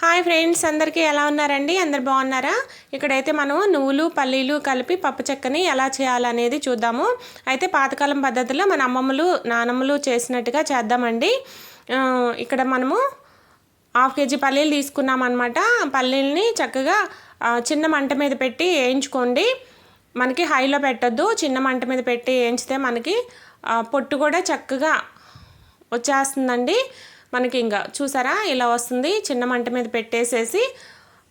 Hi friends అందరికీ ఎలా ఉన్నారండి? అందరు బాగున్నారా? ఇక్కడైతే మనం నువ్వులు పల్లీలు కలిపి పప్పు చెక్కని ఎలా చేయాలనేది చూద్దాము. అయితే పాతకాలం పద్ధతిలో మన అమ్మమ్మలు నానమ్మలు చేసినట్టుగా చేద్దామండి. ఇక్కడ మనము హాఫ్ కేజీ పల్లీలు తీసుకున్నాం అనమాట పల్లీలని చక్కగా చిన్న మంట మీద పెట్టి వేయించుకోండి. మనకి హైలో పెట్టద్దు. చిన్న మంట మీద పెట్టి వేయించితే మనకి పొట్టు కూడా చక్కగా వచ్చేస్తుందండి. మనకి ఇంకా చూసారా? ఇలా వస్తుంది. చిన్న మంట మీద పెట్టేసేసి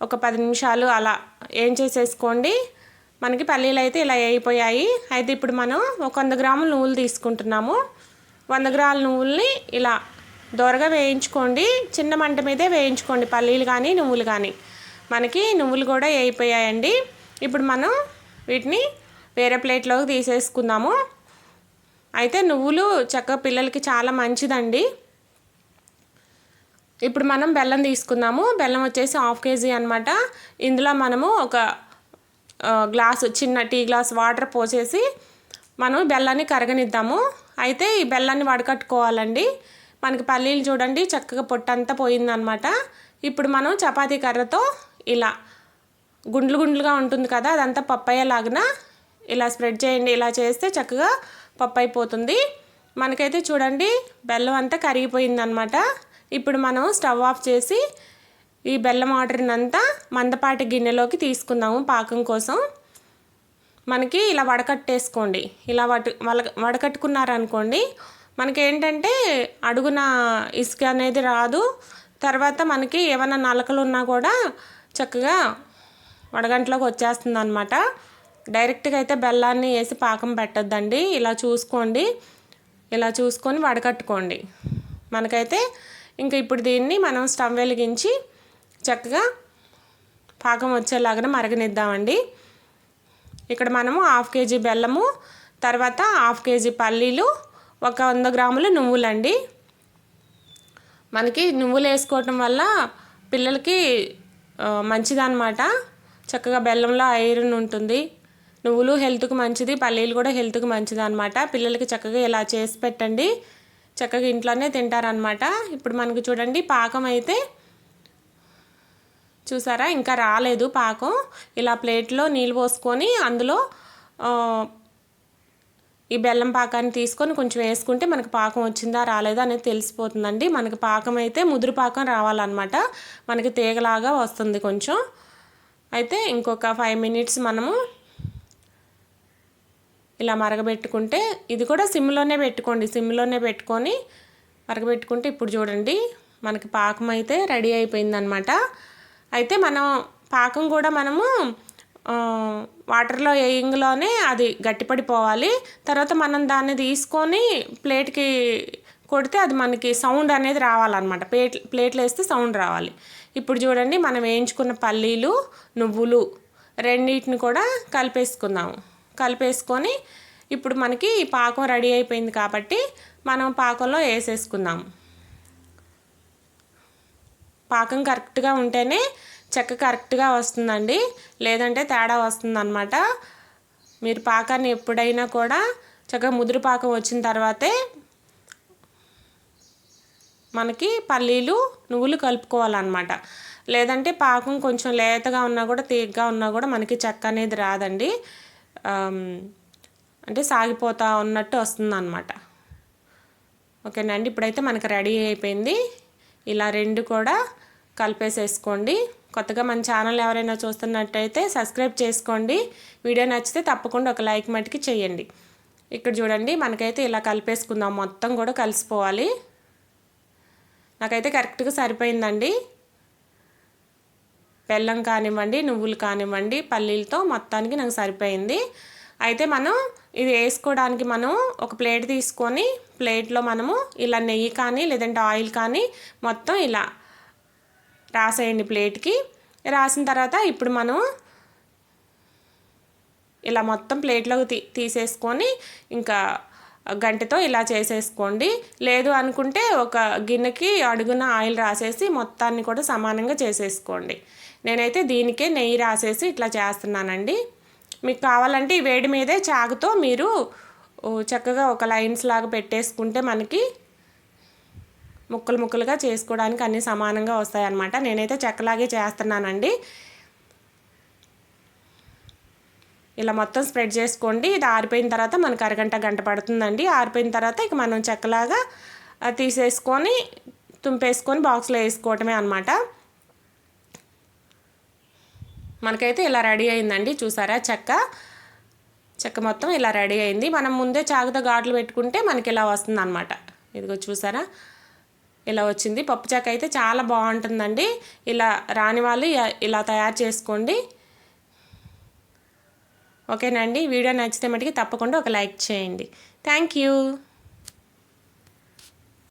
ఒక పది నిమిషాలు అలా ఏం చేసేసుకోండి. మనకి పల్లీలు అయితే ఇలా అయిపోయాయి. అయితే ఇప్పుడు మనం ఒక వంద గ్రాముల నువ్వులు తీసుకుంటున్నాము. వంద గ్రాముల నువ్వుల్ని ఇలా దోరగా వేయించుకోండి. చిన్న మంట మీదే వేయించుకోండి. పల్లీలు కానీ నువ్వులు కానీ. మనకి నువ్వులు కూడా అయిపోయాయండి. ఇప్పుడు మనం వీటిని వేరే ప్లేట్లోకి తీసేసుకుందాము. అయితే నువ్వులు చక్కగా పిల్లలకి చాలా మంచిదండి. ఇప్పుడు మనం బెల్లం తీసుకుందాము. బెల్లం వచ్చేసి హాఫ్ కేజీ అనమాట ఇందులో మనము ఒక గ్లాస్ చిన్న టీ గ్లాస్ వాటర్ పోసేసి మనం బెల్లాన్ని కరగనిద్దాము. అయితే ఈ బెల్లాన్ని వడకట్టుకోవాలండి. మనకి పల్లీలు చూడండి చక్కగా పొట్టంతా పోయిందనమాట ఇప్పుడు మనం చపాతీ కర్రతో ఇలా గుండ్లు గుండ్లుగా ఉంటుంది కదా అదంతా పప్పయ్యేలాగా ఇలా స్ప్రెడ్ చేయండి. ఇలా చేస్తే చక్కగా పప్పు అయిపోతుంది మనకైతే చూడండి బెల్లం అంతా కరిగిపోయిందనమాట ఇప్పుడు మనం స్టవ్ ఆఫ్ చేసి ఈ బెల్లం ఆర్డర్నంతా మందపాటి గిన్నెలోకి తీసుకుందాము పాకం కోసం. మనకి ఇలా వడకట్టేసుకోండి. ఇలా వట వల వడకట్టుకున్నారనుకోండి మనకి ఏంటంటే అడుగున ఇసుక అనేది రాదు. తర్వాత మనకి ఏమైనా నలకలు ఉన్నా కూడా చక్కగా వడగంటలోకి వచ్చేస్తుంది అనమాట డైరెక్ట్గా అయితే బెల్లాన్ని వేసి పాకం పెట్టద్దండి. ఇలా చూసుకోండి. ఇలా చూసుకొని వడకట్టుకోండి. మనకైతే ఇంకా ఇప్పుడు దీన్ని మనం స్టవ్ వెలిగించి చక్కగా పాకం వచ్చేలాగా మరగనిద్దామండి. ఇక్కడ మనము హాఫ్ కేజీ బెల్లము తర్వాత హాఫ్ కేజీ పల్లీలు ఒక వంద గ్రాములు నువ్వులండి. మనకి నువ్వులు వేసుకోవటం వల్ల పిల్లలకి మంచిదన్నమాట. చక్కగా బెల్లంలో ఐరన్ ఉంటుంది. నువ్వులు హెల్త్కి మంచిది పల్లీలు కూడా హెల్త్కి మంచిది అనమాట పిల్లలకి చక్కగా ఇలా చేసి పెట్టండి. చక్కగా ఇంట్లోనే తింటారనమాట ఇప్పుడు మనకు చూడండి పాకం అయితే చూసారా? ఇంకా రాలేదు పాకం. ఇలా ప్లేట్లో నీళ్ళు పోసుకొని అందులో ఈ బెల్లం పాకాన్ని తీసుకొని కొంచెం వేసుకుంటే మనకు పాకం వచ్చిందా రాలేదా అనేది తెలిసిపోతుందండి. మనకి పాకం అయితే ముదురు పాకం రావాలన్నమాట. మనకి తీగలాగా వస్తుంది కొంచెం. అయితే ఇంకొక ఫైవ్ మినిట్స్ మనము ఇలా మరగబెట్టుకుంటే ఇది కూడా సిమ్లోనే పెట్టుకోండి. సిమ్లోనే పెట్టుకొని మరగబెట్టుకుంటే ఇప్పుడు చూడండి మనకి పాకం అయితే రెడీ అయిపోయిందనమాట అయితే మనం పాకం కూడా మనము వాటర్లో వేయంగలోనే అది గట్టిపడిపోవాలి. తర్వాత మనం దాన్ని తీసుకొని ప్లేట్కి కొడితే అది మనకి సౌండ్ అనేది రావాలన్నమాట. ప్లేట్ ప్లేట్లో వేస్తే సౌండ్ రావాలి. ఇప్పుడు చూడండి మనం వేయించుకున్న పల్లీలు నువ్వులు రెండింటిని కూడా కలిపేసుకుందాము. కలిపేసుకొని ఇప్పుడు మనకి పాకం రెడీ అయిపోయింది కాబట్టి మనం పాకంలో వేసేసుకుందాం. పాకం కరెక్ట్గా ఉంటేనే చెక్క కరెక్ట్గా వస్తుందండి. లేదంటే తేడా వస్తుందన్నమాట. మీరు పాకాన్ని ఎప్పుడైనా కూడా చక్కగా ముదురు పాకం వచ్చిన తర్వాతే మనకి పల్లీలు నువ్వులు కలుపుకోవాలన్నమాట. లేదంటే పాకం కొంచెం లేతగా ఉన్నా కూడా తీగ్గా ఉన్నా కూడా మనకి చెక్క అనేది రాదండి. అంటే సాగిపోతా ఉన్నట్టు వస్తుంది అనమాట ఓకేనండి ఇప్పుడైతే మనకి రెడీ అయిపోయింది. ఇలా రెండు కూడా కలిపేసేసుకోండి. కొత్తగా మన ఛానల్ ఎవరైనా చూస్తున్నట్టయితే సబ్స్క్రైబ్ చేసుకోండి. వీడియో నచ్చితే తప్పకుండా ఒక లైక్ మట్టికి చేయండి. ఇక్కడ చూడండి మనకైతే ఇలా కలిపేసుకుందాం. మొత్తం కూడా కలిసిపోవాలి. నాకైతే కరెక్ట్గా సరిపోయిందండి. బెల్లం కానివ్వండి నువ్వులు కానివ్వండి పల్లీలతో మొత్తానికి నాకు సరిపోయింది. అయితే మనం ఇది వేసుకోవడానికి మనం ఒక ప్లేట్ తీసుకొని ప్లేట్లో మనము ఇలా నెయ్యి కానీ లేదంటే ఆయిల్ కానీ మొత్తం ఇలా రాసేయండి ప్లేట్కి. రాసిన తర్వాత ఇప్పుడు మనం ఇలా మొత్తం ప్లేట్లోకి తీ తీసేసుకొని ఇంకా గంటతో ఇలా చేసేసుకోండి. లేదు అనుకుంటే ఒక గిన్నెకి అడుగున ఆయిల్ రాసేసి మొత్తాన్ని కూడా సమానంగా చేసేసుకోండి. నేనైతే దీనికే నెయ్యి రాసేసి ఇట్లా చేస్తున్నానండి. మీకు కావాలంటే ఈ వేడి మీదే చాకుతో మీరు చక్కగా ఒక లైన్స్ లాగా పెట్టేసుకుంటే మనకి ముక్కలు ముక్కలుగా చేసుకోవడానికి అన్నీ సమానంగా వస్తాయన్నమాట. నేనైతే చెక్కలాగే చేస్తున్నానండి. ఇలా మొత్తం స్ప్రెడ్ చేసుకోండి. ఇది ఆరిపోయిన తర్వాత మనకు అరగంట గంట పడుతుందండి. ఆరిపోయిన తర్వాత ఇక మనం చెక్కలాగా తీసేసుకొని తుంపేసుకొని బాక్స్లో వేసుకోవటమే అనమాట మనకైతే ఇలా రెడీ అయిందండి చూసారా? చెక్క. చెక్క మొత్తం ఇలా రెడీ అయింది. మనం ముందే చాకుతో ఘాట్లు పెట్టుకుంటే మనకి ఇలా వస్తుంది అనమాట ఇదిగో చూసారా? ఇలా వచ్చింది. పప్పు చెక్క అయితే చాలా బాగుంటుందండి. ఇలా రాని వాళ్ళు ఇలా తయారు చేసుకోండి. ఓకేనండి. వీడియో నచ్చితే మటుకి తప్పకుండా ఒక లైక్ చేయండి. Thank you.